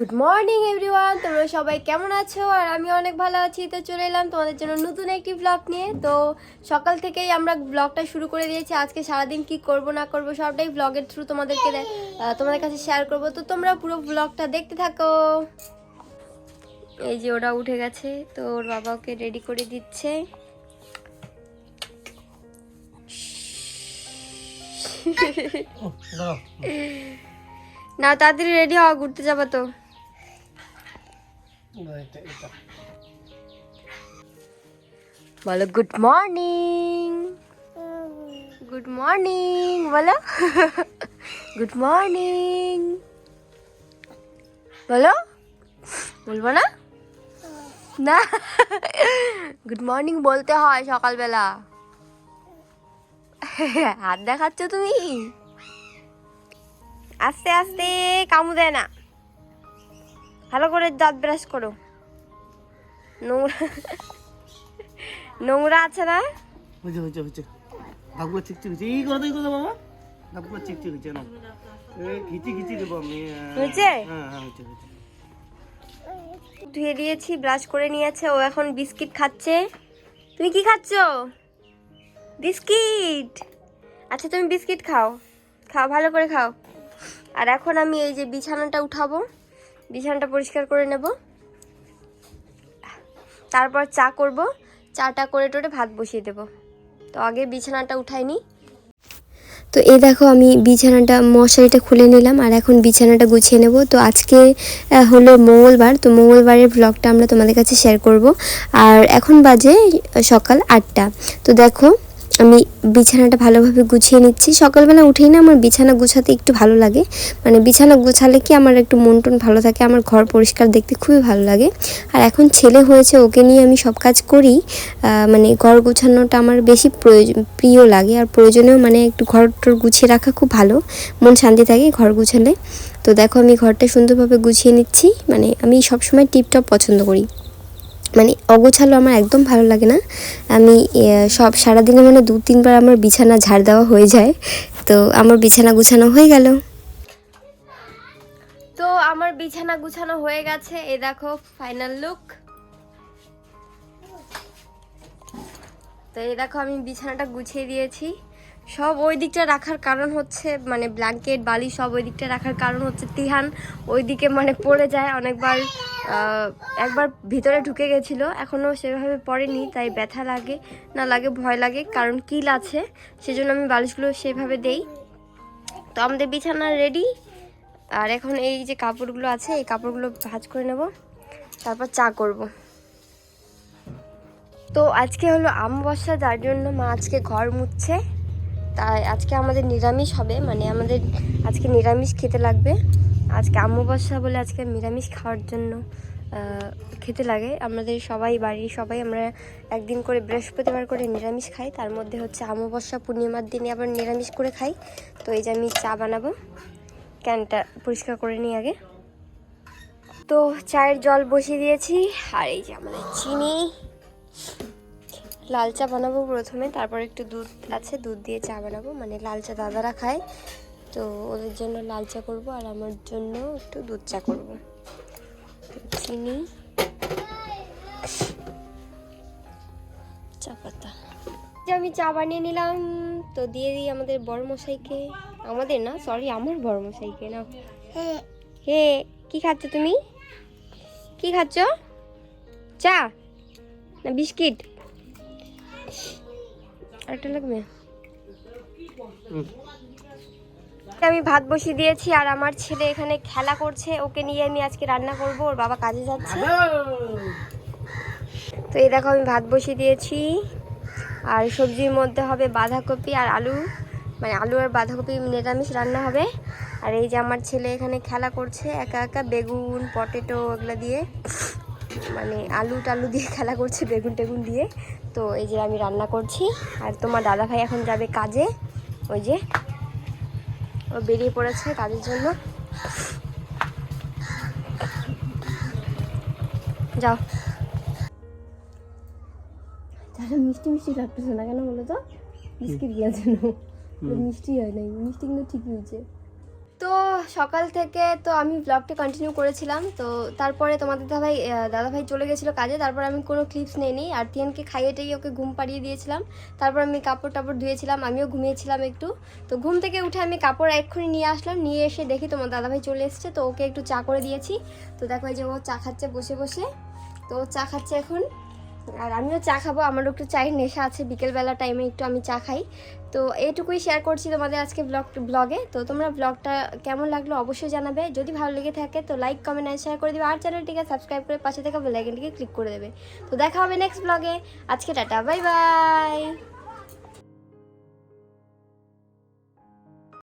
Good morning everyone তোমরা সবাই কেমন আছো? আর আমি অনেক ভালো আছি। তো চলে এলাম তোমাদের জন্য নতুন একটি ব্লগ নিয়ে। তো সকাল থেকেই আমরা ব্লগটা শুরু করে দিয়েছি। আজকে সারাদিন কি করব না করব সবটাই ব্লগের থ্রু তোমাদেরকে তোমাদের কাছে শেয়ার করব। তো তোমরা পুরো ব্লগটা দেখতে থাকো। এই যে ওরা উঠে গেছে। তো ওর বাবা ওকে রেডি করে দিচ্ছে। না তাড়াতাড়ি রেডি হওয়া ঘুরতে যাব তো। বলো গুড মর্নিং গুড মর্নিং বলো গুড মর্নিং বলো বলব না না গুড মর্নিং বলতে হয় সকালবেলা। হাত দেখাচ্ছ তুমি? আস্তে আস্তে, কামু দেয় না। ভালো করে দাঁত ব্রাশ করো। নোংরা নোংরা আছে না? হয়েছে হয়েছে হয়েছে। দাগুলো চিকচিক হয়েছে। এই করে এই করে বাবা। চিকচিক হয়েছে না খিচি খিচি দেবো আমি। হ্যাঁ, হয়েছে? হ্যাঁ হ্যাঁ হয়েছে হয়েছে। ধুয়ে দিয়েছি ব্রাশ করে নিয়েছে ও এখন বিস্কিট খাচ্ছে। তুমি কি খাচ্ছ? বিস্কিট! আচ্ছা তুমি বিস্কিট খাও। খাও ভালো করে খাও। আর এখন আমি এই যে বিছানাটা উঠাবো। বিছানাটা পরিষ্কার করে নেব। তারপর চা করব। চাটা করে টোরে ভাত বসিয়ে দেব। তো আগে বিছানাটা উঠাইনি তো এই দেখো আমি বিছানাটা, মশারিটা খুলে নিলাম আর এখন বিছানাটা গুছিয়ে নেব। তো আজকে হলো মঙ্গলবার। তো মঙ্গলবারের ব্লগটা আমরা তোমাদের কাছে শেয়ার করব। আর এখন বাজে সকাল আটটা। তো দেখো আমি বিছানাটা ভালোভাবে গুছিয়ে নিচ্ছি। সকালবেলা উঠেই না আমার বিছানা গুছাতে একটু ভালো লাগে। মানে বিছানা গুছালে কি আমার একটু মন টন ভালো থাকে, আমার ঘর পরিষ্কার দেখতে খুবই ভালো লাগে। আর এখন ছেলে হয়েছে, ওকে নিয়ে আমি সব কাজ করি। মানে ঘর গুছানোটা আমার বেশি প্রয়োজন প্রিয় লাগে। আর প্রয়োজনেও মানে একটু ঘর টর গুছিয়ে রাখা খুব ভালো। মন শান্তি থাকে ঘর গুছালে। তো দেখো আমি ঘরটা সুন্দরভাবে গুছিয়ে নিচ্ছি। মানে আমি সবসময় টিপটপ পছন্দ করি। মানে অগোছালো আমার একদম ভালো লাগে না। আমি সব সারাদিনে মানে দু, তিনবার আমার বিছানা ঝাড় দেওয়া হয়ে যায়। তো আমার বিছানা গুছানো হয়ে গেল। তো আমার বিছানা গুছানো হয়ে গেছে। এ দেখো ফাইনাল লুক তো এই দেখো আমি বিছানাটা গুছিয়ে দিয়েছি। সব ওই দিকটা রাখার কারণ হচ্ছে মানে ব্ল্যাঙ্কেট বালি সব ওই দিকটা রাখার কারণ হচ্ছে তিহান ওই দিকে মানে পড়ে যায়। অনেকবার একবার ভিতরে ঢুকে গেছিল এখনও সেভাবে পড়েনি, তাই ব্যথা লাগে, না লাগে, ভয় লাগে, কারণ কিল আছে, সেজন্য আমি বালিশগুলো সেভাবে দেই। তো আমাদের বিছানা রেডি আর এখন এই যে কাপড়গুলো আছে, এই কাপড়গুলো ভাঁজ করে নেব, তারপর চা করব। তো আজকে হলো আমবস্যা যার জন্য মা আজকে ঘর মুছছে। তাই আজকে আমাদের নিরামিষ হবে মানে আমাদের আজকে নিরামিষ খেতে লাগবে। আজকে অমাবস্যা বলে আজকে নিরামিষ খাওয়ার জন্য খেতে লাগে। আমাদের সবাই, বাড়ির সবাই আমরা একদিন করে বৃহস্পতিবার করে নিরামিষ খাই। তার মধ্যে হচ্ছে অমাবস্যা পূর্ণিমার দিনে আবার নিরামিষ করে খাই। তো এই যে আমি চা বানাবো। ক্যানটা পরিষ্কার করে নিই আগে। তো চায়ের জল বসিয়ে দিয়েছি। আর এই যে আমাদের চিনি। লাল চা বানাবো প্রথমে তারপর একটু দুধ আছে দুধ দিয়ে চা বানাবো। মানে লাল চা দাদারা খায়। তো ওদের জন্য লাল চা করব আর আমার জন্য একটু দুধ চা করব। চিনি চা পাতা। যে আমি চা বানিয়ে নিলাম তো দিয়ে দিই আমাদের বড় মশাইকে আমাদের না সরি আমার বড় মশাইকে না হে কি খাচ্ছ তুমি? কি খাচ্ছ? চা। না, বিস্কিট। আরেকটা লাগবে? আমি ভাত বসিয়ে দিয়েছি আর আমার ছেলে এখানে খেলা করছে। ওকে নিয়ে আমি আজকে রান্না করব। ওর বাবা কাজে যাচ্ছে। তো এই দেখো, আমি ভাত বসিয়ে দিয়েছি। আর সবজির মধ্যে হবে বাঁধাকপি আর আলু। মানে আলু আর বাঁধাকপি নিরামিষ রান্না হবে। আর এই যে আমার ছেলে এখানে খেলা করছে, একা একা বেগুন, পটেটো, এগুলো দিয়ে। মানে আলু টালু দিয়ে খেলা করছে বেগুন টেগুন দিয়ে। তো এই যে আমি রান্না করছি। আর তোমার দাদা ভাই এখন যাবে কাজে। ওই যে ও বেরিয়ে পড়েছে কাজের জন্য। যাও। তাহলে মিষ্টি মিষ্টি লাগতেছে না কেন বলো তো? বিস্কিট দেওয়ার জন্য। মিষ্টি হয় নাই। মিষ্টি কিন্তু ঠিকই হয়েছে। তো সকাল থেকে তো আমি ব্লগটা কন্টিনিউ করেছিলাম, তো তারপরে তোমাদের দাদাভাই দাদাভাই চলে গেছিল কাজে, তারপর আমি কোনো ক্লিপস নেইনি। আর তিয়ানকে খাইয়ে টাইয়ে ওকে ঘুম পাড়িয়ে দিয়েছিলাম। তারপর আমি কাপড় টাপড় ধুয়েছিলাম, আমিও ঘুমিয়েছিলাম একটু। তো ঘুম থেকে উঠে আমি কাপড় এক্ষুনি নিয়ে আসলাম, নিয়ে এসে দেখি তোমার দাদাভাই চলে এসেছে, তো ওকে একটু চা করে দিয়েছি। তো দেখো যে ও চা খাচ্ছে বসে বসে। তো চা খাচ্ছে এখন। আর আমিও চা খাব, আমারও একটু চায়ের নেশা আছে, বিকেলবেলা টাইমে একটু আমি চা খাই। তো এইটুকুই শেয়ার করছি তোমাদের আজকে ব্লগ ব্লগে তো তোমরা ব্লগটা কেমন লাগল অবশ্যই জানাবে। যদি ভালো লেগে থাকে, তো লাইক কমেন্ট অ্যান্ড শেয়ার করে দেবে। আর চ্যানেলটিকে সাবস্ক্রাইব করে পাশে থেকে বেলাইকেনটিকে ক্লিক করে দেবে। তো দেখা হবে নেক্সট ব্লগে আজকে টাটা বাই বাই